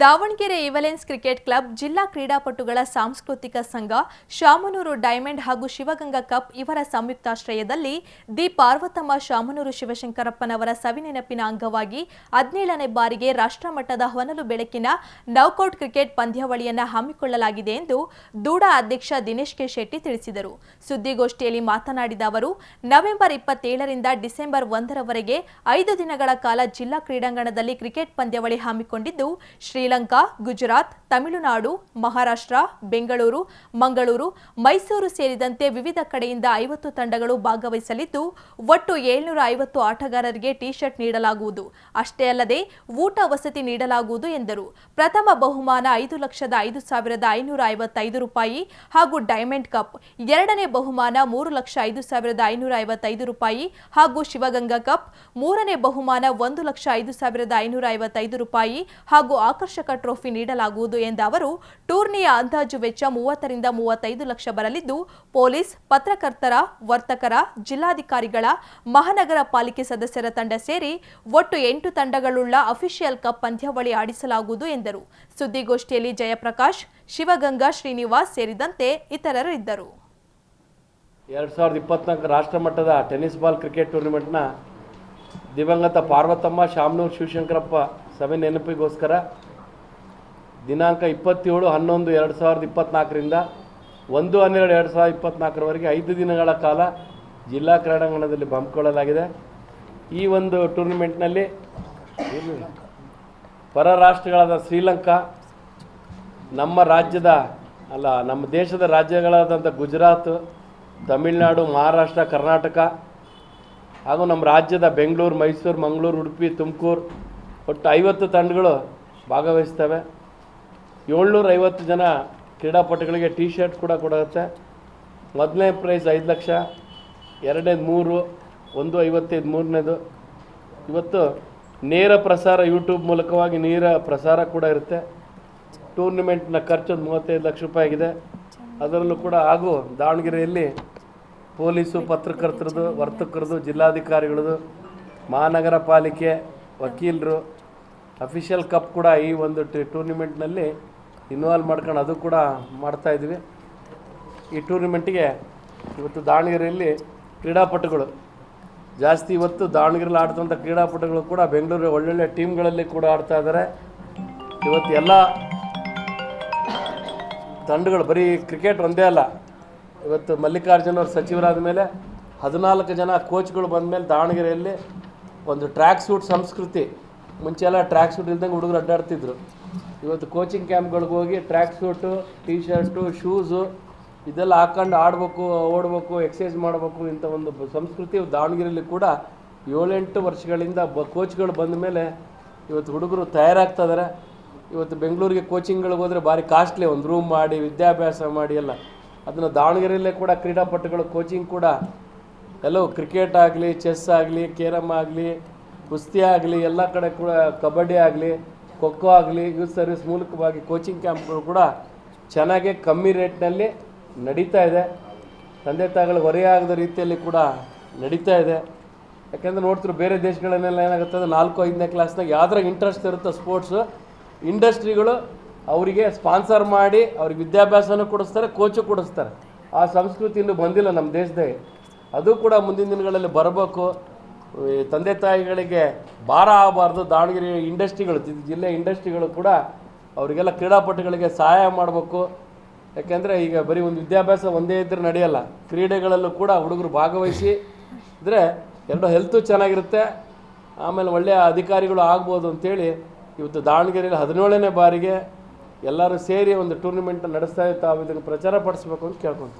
Davanagere ಇವಲೆನ್ಸ್ cricket club ಜಿಲ್ಲಾ ಕ್ರೀಡಾಪಟುಗಳ ಸಾಂಸ್ಕೃತಿಕ ಸಂಘ, ಶಾಮನೂರು ಡೈಮಂಡ್ ಹಾಗೂ ಶಿವಗಂಗಾ ಕಪ್ ಇವರ ಸಂಯುಕ್ತಾಶ್ರಯದಲ್ಲಿ ದಿ ಪಾರ್ವತಮ್ಮ ಶಾಮನೂರು ಶಿವಶಂಕರಪ್ಪನವರ ಸವಿನೆನಪಿನ ಅಂಗವಾಗಿ ಹದಿನೇಳನೇ ಬಾರಿಗೆ ರಾಷ್ಟ್ರಮಟ್ಟದ ಹೊನಲು ಬೆಳಕಿನ ನೌಕೌಟ್ ಕ್ರಿಕೆಟ್ ಪಂದ್ಯಾವಳಿಯನ್ನು ಹಮ್ಮಿಕೊಳ್ಳಲಾಗಿದೆ ಎಂದು ದೂಡ ಅಧ್ಯಕ್ಷ ದಿನೇಶ್ ಕೆ ಶೆಟ್ಟಿ ತಿಳಿಸಿದರು. ಸುದ್ದಿಗೋಷ್ಠಿಯಲ್ಲಿ ಮಾತನಾಡಿದ ಅವರು, ನವೆಂಬರ್ ಇಪ್ಪತ್ತೇಳರಿಂದ ಡಿಸೆಂಬರ್ ಒಂದರವರೆಗೆ ಐದು ದಿನಗಳ ಕಾಲ ಜಿಲ್ಲಾ ಕ್ರೀಡಾಂಗಣದಲ್ಲಿ ಕ್ರಿಕೆಟ್ ಪಂದ್ಯಾವಳಿ ಹಮ್ಮಿಕೊಂಡಿದ್ದು ಶ್ರೀಲಂಕಾ, ಗುಜರಾತ್, ತಮಿಳುನಾಡು, ಮಹಾರಾಷ್ಟ್ರ, ಬೆಂಗಳೂರು, ಮಂಗಳೂರು, ಮೈಸೂರು ಸೇರಿದಂತೆ ವಿವಿಧ ಕಡೆಯಿಂದ ಐವತ್ತು ತಂಡಗಳು ಭಾಗವಹಿಸಲಿದ್ದು, ಒಟ್ಟು ಏಳ್ನೂರ ಐವತ್ತು ಆಟಗಾರರಿಗೆ ಟಿ ಶರ್ಟ್ ನೀಡಲಾಗುವುದು. ಅಷ್ಟೇ ಅಲ್ಲದೆ, ಊಟ ವಸತಿ ನೀಡಲಾಗುವುದು ಎಂದರು. ಪ್ರಥಮ ಬಹುಮಾನ ಐದು ಲಕ್ಷದ ಐದು ಸಾವಿರದ ಐನೂರ ಐವತ್ತೈದು ರೂಪಾಯಿ ಹಾಗೂ ಡೈಮಂಡ್ ಕಪ್. ಎರಡನೇ ಬಹುಮಾನ ಮೂರು ಲಕ್ಷ ಐದು ಸಾವಿರದ ಐನೂರ ಐವತ್ತೈದು ರೂಪಾಯಿ ಹಾಗೂ ಶಿವಗಂಗಾ ಕಪ್. ಮೂರನೇ ಬಹುಮಾನ ಒಂದು ಲಕ್ಷ ಐದು ಸಾವಿರದ ಐನೂರ ಐವತ್ತೈದು ರೂಪಾಯಿ ಹಾಗೂ ಆಕರ್ಷಕ ಟ್ರೋಫಿ ನೀಡಲಾಗುವುದು ಎಂದ ಅವರು, ಟೂರ್ನಿಯ ಅಂದಾಜು ವೆಚ್ಚ ಮೂವತ್ತರಿಂದ ಮೂವತ್ತೈದು ಲಕ್ಷ ಬರಲಿದ್ದು, ಪೊಲೀಸ್, ಪತ್ರಕರ್ತರ, ವರ್ತಕರ, ಜಿಲ್ಲಾಧಿಕಾರಿಗಳ, ಮಹಾನಗರ ಪಾಲಿಕೆ ಸದಸ್ಯರ ತಂಡ ಸೇರಿ ಒಟ್ಟು ಎಂಟು ತಂಡಗಳುಳ್ಳ ಅಫಿಷಿಯಲ್ ಕಪ್ ಪಂದ್ಯಾವಳಿ ಆಡಿಸಲಾಗುವುದು ಎಂದರು. ಸುದ್ದಿಗೋಷ್ಠಿಯಲ್ಲಿ ಜಯಪ್ರಕಾಶ್, ಶಿವಗಂಗಾ ಶ್ರೀನಿವಾಸ್ ಸೇರಿದಂತೆ ಇತರರು ಇದ್ದರು. ಎರಡು ಸಾವಿರದ ಇಪ್ಪತ್ನಾಲ್ಕು ರಾಷ್ಟ್ರ ಮಟ್ಟದ ಟೆನಿಸ್ ಬಾಲ್ ಕ್ರಿಕೆಟ್ ಟೂರ್ನಿಮೆಂಟ್ನ ದಿವಂಗತ ಪಾರ್ವತಮ್ಮ, ಶಾಮನೂರು ಶಿವಶಂಕರಪ್ಪ ಸಭೆ ನೆನಪಿಗೋಸ್ಕರ ದಿನಾಂಕ ಇಪ್ಪತ್ತೇಳು, ಹನ್ನೊಂದು, ಎರಡು ಸಾವಿರದ ಇಪ್ಪತ್ತ್ನಾಲ್ಕರಿಂದ ಒಂದು, ಹನ್ನೆರಡು, ಎರಡು ಸಾವಿರದ ಇಪ್ಪತ್ತ್ನಾಲ್ಕರವರೆಗೆ ಐದು ದಿನಗಳ ಕಾಲ ಜಿಲ್ಲಾ ಕ್ರೀಡಾಂಗಣದಲ್ಲಿ ಹಮ್ಮಿಕೊಳ್ಳಲಾಗಿದೆ. ಈ ಒಂದು ಟೂರ್ನಿಮೆಂಟ್ನಲ್ಲಿ ಪರ ರಾಷ್ಟ್ರಗಳಾದ ಶ್ರೀಲಂಕಾ, ನಮ್ಮ ರಾಜ್ಯದ ಅಲ್ಲ, ನಮ್ಮ ದೇಶದ ರಾಜ್ಯಗಳಾದಂಥ ಗುಜರಾತ್, ತಮಿಳುನಾಡು, ಮಹಾರಾಷ್ಟ್ರ, ಕರ್ನಾಟಕ ಹಾಗೂ ನಮ್ಮ ರಾಜ್ಯದ ಬೆಂಗಳೂರು, ಮೈಸೂರು, ಮಂಗಳೂರು, ಉಡುಪಿ, ತುಮಕೂರು ಒಟ್ಟು ಐವತ್ತು ತಂಡಗಳು ಭಾಗವಹಿಸ್ತವೆ. ಏಳ್ನೂರ ಐವತ್ತು ಜನ ಕ್ರೀಡಾಪಟುಗಳಿಗೆ ಟಿ ಶರ್ಟ್ ಕೂಡ ಕೊಡುತ್ತೆ. ಮೊದಲನೇ ಪ್ರೈಸ್ ಐದು ಲಕ್ಷ, ಎರಡನೇದು ಮೂರು, ಒಂದು ಐವತ್ತೈದು, ಮೂರನೇದು. ಇವತ್ತು ನೇರ ಪ್ರಸಾರ ಯೂಟ್ಯೂಬ್ ಮೂಲಕವಾಗಿ ನೇರ ಪ್ರಸಾರ ಕೂಡ ಇರುತ್ತೆ. ಟೂರ್ನಿಮೆಂಟ್ನ ಖರ್ಚು ಒಂದು ಮೂವತ್ತೈದು ಲಕ್ಷ ರೂಪಾಯಿ ಆಗಿದೆ. ಅದರಲ್ಲೂ ಕೂಡ ಹಾಗೂ ದಾವಣಗೆರೆಯಲ್ಲಿ ಪೊಲೀಸು ಪತ್ರಕರ್ತರದು, ವರ್ತಕರದು, ಜಿಲ್ಲಾಧಿಕಾರಿಗಳದು, ಮಹಾನಗರ ಪಾಲಿಕೆ ವಕೀಲರು ಅಫಿಷಿಯಲ್ ಕಪ್ ಕೂಡ ಈ ಒಂದು ಟೂರ್ನಿಮೆಂಟ್ನಲ್ಲಿ ಇನ್ವಾಲ್ವ್ ಮಾಡ್ಕೊಂಡು ಅದು ಕೂಡ ಮಾಡ್ತಾಯಿದ್ವಿ ಈ ಟೂರ್ನಿಮೆಂಟಿಗೆ ಇವತ್ತು ದಾವಣಗೆರೆಯಲ್ಲಿ ಕ್ರೀಡಾಪಟುಗಳು, ಜಾಸ್ತಿ ಇವತ್ತು ದಾವಣಗೆರೆಯಲ್ಲಿ ಆಡ್ತಂಥ ಕ್ರೀಡಾಪಟುಗಳು ಕೂಡ ಬೆಂಗಳೂರು ಒಳ್ಳೊಳ್ಳೆ ಟೀಮ್ಗಳಲ್ಲಿ ಕೂಡ ಆಡ್ತಾ ಇದ್ದಾರೆ. ಇವತ್ತು ಎಲ್ಲ ತಂಡಗಳು, ಬರೀ ಕ್ರಿಕೆಟ್ ಒಂದೇ ಅಲ್ಲ, ಇವತ್ತು ಮಲ್ಲಿಕಾರ್ಜುನ ಅವರು ಸಚಿವರಾದ ಮೇಲೆ ಹದಿನಾಲ್ಕು ಜನ ಕೋಚ್ಗಳು ಬಂದ ಮೇಲೆ ದಾವಣಗೆರೆಯಲ್ಲಿ ಒಂದು ಟ್ರ್ಯಾಕ್ ಸೂಟ್ ಸಂಸ್ಕೃತಿ ಮುಂಚೆ ಎಲ್ಲ ಟ್ರ್ಯಾಕ್ ಸೂಟ್ ಇಲ್ದಂಗೆ ಹುಡುಗರು ಅಡ್ಡಾಡ್ತಿದ್ರು. ಇವತ್ತು ಕೋಚಿಂಗ್ ಕ್ಯಾಂಪ್ಗಳಿಗೆ ಹೋಗಿ track suit T shirt shoes ಇದೆಲ್ಲ ಹಾಕೊಂಡು ಆಡಬೇಕು, ಓಡಬೇಕು ಎಕ್ಸಸೈಸ್ ಮಾಡಬೇಕು ಇಂಥ ಒಂದು ಸಂಸ್ಕೃತಿ ದಾವಣಗೆರೆಯಲ್ಲಿ ಕೂಡ ಏಳೆಂಟು ವರ್ಷಗಳಿಂದ ಬ ಕೋಚ್ಗಳು ಬಂದ ಮೇಲೆ ಇವತ್ತು ಹುಡುಗರು ತಯಾರಾಗ್ತಾಯಿದ್ದಾರೆ ಇವತ್ತು ಬೆಂಗಳೂರಿಗೆ ಕೋಚಿಂಗ್ಗಳಿಗೆ ಹೋದರೆ ಭಾರಿ ಕಾಸ್ಟ್ಲಿ ಒಂದು ರೂಮ್ ಮಾಡಿ, ವಿದ್ಯಾಭ್ಯಾಸ ಮಾಡಿ ಎಲ್ಲ. ಅದನ್ನು ದಾವಣಗೆರೆಯಲ್ಲೇ ಕೂಡ ಕ್ರೀಡಾಪಟುಗಳು ಕೋಚಿಂಗ್ ಕೂಡ ಎಲ್ಲವೂ ಕ್ರಿಕೆಟ್ ಆಗಲಿ ಚೆಸ್ ಆಗಲಿ ಕೇರಮ್ ಆಗಲಿ ಕುಸ್ತಿ ಆಗಲಿ, ಎಲ್ಲ ಕಡೆ ಕೂಡ ಕಬಡ್ಡಿ ಆಗಲಿ ಖೋಖೋ ಆಗಲಿ, ಯೂತ್ ಸರ್ವಿಸ್ ಮೂಲಕವಾಗಿ ಕೋಚಿಂಗ್ ಕ್ಯಾಂಪ್ಗಳು ಕೂಡ ಚೆನ್ನಾಗೆ ಕಮ್ಮಿ ರೇಟ್ನಲ್ಲಿ ನಡೀತಾ ಇದೆ. ತಂದೆ ತಾಯಿಗಳು ಹೊರೆಯಾಗದ ರೀತಿಯಲ್ಲಿ ಕೂಡ ನಡೀತಾ ಇದೆ. ಯಾಕೆಂದರೆ ನೋಡ್ತಿರೋ, ಬೇರೆ ದೇಶಗಳನ್ನೆಲ್ಲ ಏನಾಗುತ್ತೆ ಅಂದ್ರೆ ನಾಲ್ಕು, ಐದನೇ ಕ್ಲಾಸ್ನಾಗ ಯಾವ್ದ್ರಾಗ ಇಂಟ್ರೆಸ್ಟ್ ಇರುತ್ತೆ ಸ್ಪೋರ್ಟ್ಸು ಇಂಡಸ್ಟ್ರಿಗಳು ಅವರಿಗೆ ಸ್ಪಾನ್ಸರ್ ಮಾಡಿ ಅವ್ರಿಗೆ ವಿದ್ಯಾಭ್ಯಾಸನೂ ಕೊಡಿಸ್ತಾರೆ ಕೋಚು ಕೊಡಿಸ್ತಾರೆ. ಆ ಸಂಸ್ಕೃತಿ ಇನ್ನೂ ಬಂದಿಲ್ಲ ನಮ್ಮ ದೇಶದಾಗೆ ಅದು ಕೂಡ ಮುಂದಿನ ದಿನಗಳಲ್ಲಿ ಬರಬೇಕು. ತಂದೆ ತಾಯಿಗಳಿಗೆ ಭಾರ ಆಗಬಾರ್ದು. ದಾವಣಗೆರೆ ಇಂಡಸ್ಟ್ರಿಗಳು, ಜಿಲ್ಲೆ ಇಂಡಸ್ಟ್ರಿಗಳು ಕೂಡ ಅವರಿಗೆಲ್ಲ ಕ್ರೀಡಾಪಟುಗಳಿಗೆ ಸಹಾಯ ಮಾಡಬೇಕು. ಯಾಕೆಂದರೆ ಈಗ ಬರೀ ಒಂದು ವಿದ್ಯಾಭ್ಯಾಸ ಒಂದೇ ಇದ್ದರೆ ನಡೆಯಲ್ಲ. ಕ್ರೀಡೆಗಳಲ್ಲೂ ಕೂಡ ಹುಡುಗರು ಭಾಗವಹಿಸಿ ಅಂದರೆ ಎರಡು ಹೆಲ್ತು ಚೆನ್ನಾಗಿರುತ್ತೆ. ಆಮೇಲೆ ಒಳ್ಳೆಯ ಅಧಿಕಾರಿಗಳು ಆಗ್ಬೋದು ಅಂತೇಳಿ ಇವತ್ತು ದಾವಣಗೆರೆಯಲ್ಲಿ ಹದಿನೇಳನೇ ಬಾರಿಗೆ ಎಲ್ಲರೂ ಸೇರಿ ಒಂದು ಟೂರ್ನಿಮೆಂಟ್ ನಡೆಸ್ತಾ ಇತ್ತು ತಾವು ಇದನ್ನು ಪ್ರಚಾರ ಪಡಿಸ್ಬೇಕು ಅಂತ ಕೇಳ್ಕೊತೀವಿ.